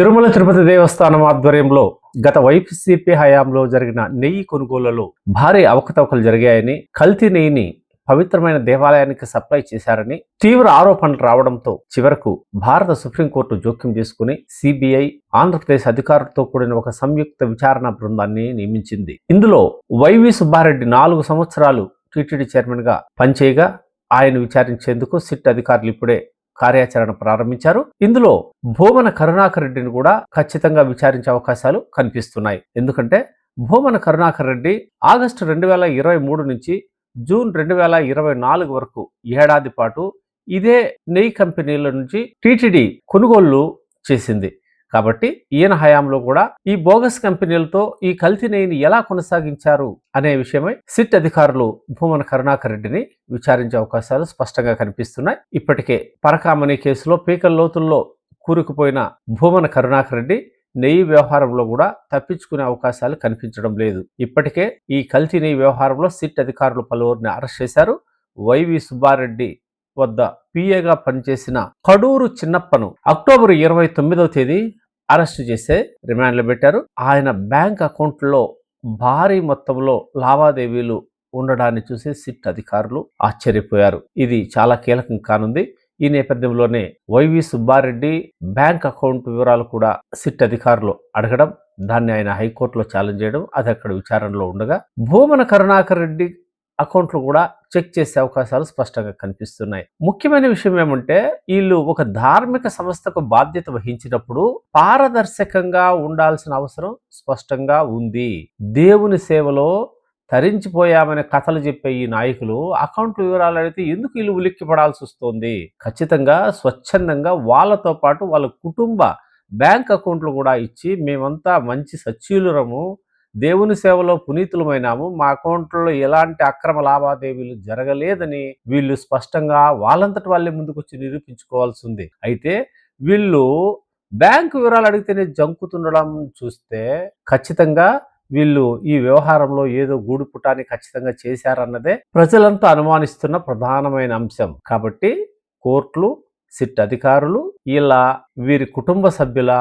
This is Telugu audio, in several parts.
తిరుమల తిరుపతి దేవస్థానం ఆధ్వర్యంలో గత వైసీపీ హయాంలో జరిగిన నెయ్యి కొనుగోళ్ళలో భారీ అవకతవకలు జరిగాయని కల్తీ నెయ్యిని పవిత్రమైన దేవాలయానికి సప్లై చేశారని తీవ్ర ఆరోపణలు రావడంతో చివరకు భారత సుప్రీంకోర్టు జోక్యం చేసుకుని సిబిఐ ఆంధ్రప్రదేశ్ అధికారులతో కూడిన ఒక సంయుక్త విచారణ బృందాన్ని నియమించింది. ఇందులో వైవి సుబ్బారెడ్డి నాలుగు సంవత్సరాలు టీటీడీ చైర్మన్గా పనిచేయగా ఆయన విచారించేందుకు సిట్ అధికారులు ఇప్పుడే కార్యాచరణ ప్రారంభించారు. ఇందులో భూమన కరుణాకర్ రెడ్డిని కూడా ఖచ్చితంగా విచారించే అవకాశాలు కనిపిస్తున్నాయి. ఎందుకంటే భూమన కరుణాకర్ రెడ్డి ఆగస్టు రెండు వేల ఇరవై మూడు నుంచి జూన్ రెండు వేల ఇరవై నాలుగు వరకు ఏడాది పాటు ఇదే నెయ్యి కంపెనీల నుంచి టీటీడీ కొనుగోళ్ళు చేసింది. కాబట్టి ఈయన హయాంలో కూడా ఈ బోగస్ కంపెనీలతో ఈ కల్తీ నెయ్యిని ఎలా కొనసాగించారు అనే విషయమై సిట్ అధికారులు భూమన కరుణాకర్ రెడ్డిని విచారించే అవకాశాలు స్పష్టంగా కనిపిస్తున్నాయి. ఇప్పటికే పరకామణి కేసులో పీకల లోతుల్లో కూరుకుపోయిన భూమన కరుణాకర్ రెడ్డి నెయ్యి వ్యవహారంలో కూడా తప్పించుకునే అవకాశాలు కనిపించడం లేదు. ఇప్పటికే ఈ కల్తీ నెయ్యి వ్యవహారంలో సిట్ అధికారులు పలువురిని అరెస్ట్ చేశారు. వైవి సుబ్బారెడ్డి వద్ద పిఏగా పనిచేసిన కడూరు చిన్నప్పను అక్టోబర్ ఇరవై తొమ్మిదవ తేదీ అరెస్ట్ చేసే రిమాండ్లో పెట్టారు. ఆయన బ్యాంక్ అకౌంట్లో భారీ మొత్తంలో లావాదేవీలు ఉండడాన్ని చూసి సిట్ అధికారులు ఆశ్చర్యపోయారు. ఇది చాలా కీలకం కానుంది. ఈ నేపథ్యంలోనే వైవి సుబ్బారెడ్డి బ్యాంక్ అకౌంట్ వివరాలు కూడా సిట్ అధికారులు అడగడం దాన్ని ఆయన హైకోర్టులో ఛాలెంజ్ చేయడం అది అక్కడ విచారణలో ఉండగా భూమన కరుణాకర్ రెడ్డి అకౌంట్లు కూడా చెక్ చేసే అవకాశాలు స్పష్టంగా కనిపిస్తున్నాయి. ముఖ్యమైన విషయం ఏమంటే వీళ్ళు ఒక ధార్మిక సంస్థకు బాధ్యత వహించినప్పుడు పారదర్శకంగా ఉండాల్సిన అవసరం స్పష్టంగా ఉంది. దేవుని సేవలో తరించిపోయామనే కథలు చెప్పే ఈ నాయకులు అకౌంట్ వివరాలు అడిగితే ఎందుకు వీళ్ళు ఉలిక్కి పడాల్సి వస్తుంది? ఖచ్చితంగా స్వచ్ఛందంగా వాళ్ళతో పాటు వాళ్ళ కుటుంబ బ్యాంక్ అకౌంట్లు కూడా ఇచ్చి మేమంతా మంచి సచ్చీలురము దేవుని సేవలో పునీతులమైనాము. మా అకౌంట్లో ఎలాంటి అక్రమ లావాదేవీలు జరగలేదని వీళ్ళు స్పష్టంగా వాళ్ళంతటి వాళ్ళే ముందుకొచ్చి నిరూపించుకోవాల్సి ఉంది. అయితే వీళ్ళు బ్యాంకు వివరాలు అడిగితేనే జంకుతుండడం చూస్తే ఖచ్చితంగా వీళ్ళు ఈ వ్యవహారంలో ఏదో గూడుపుటాన్ని ఖచ్చితంగా చేశారన్నదే ప్రజలంతా అనుమానిస్తున్న ప్రధానమైన అంశం. కాబట్టి కోర్టులు సిట్ అధికారులు ఇలా వీరి కుటుంబ సభ్యుల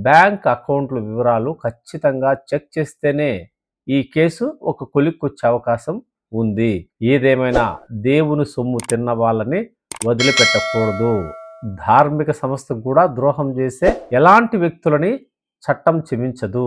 బ్యాంక్ అకౌంట్ల వివరాలు ఖచ్చితంగా చెక్ చేస్తేనే ఈ కేసు ఒక కొలిక్కొచ్చే అవకాశం ఉంది. ఏదేమైనా దేవుని సొమ్ము తిన్న వాళ్ళని వదిలిపెట్టకూడదు. ధార్మిక సంస్థకు కూడా ద్రోహం చేసే ఎలాంటి వ్యక్తులని చట్టం క్షమించదు.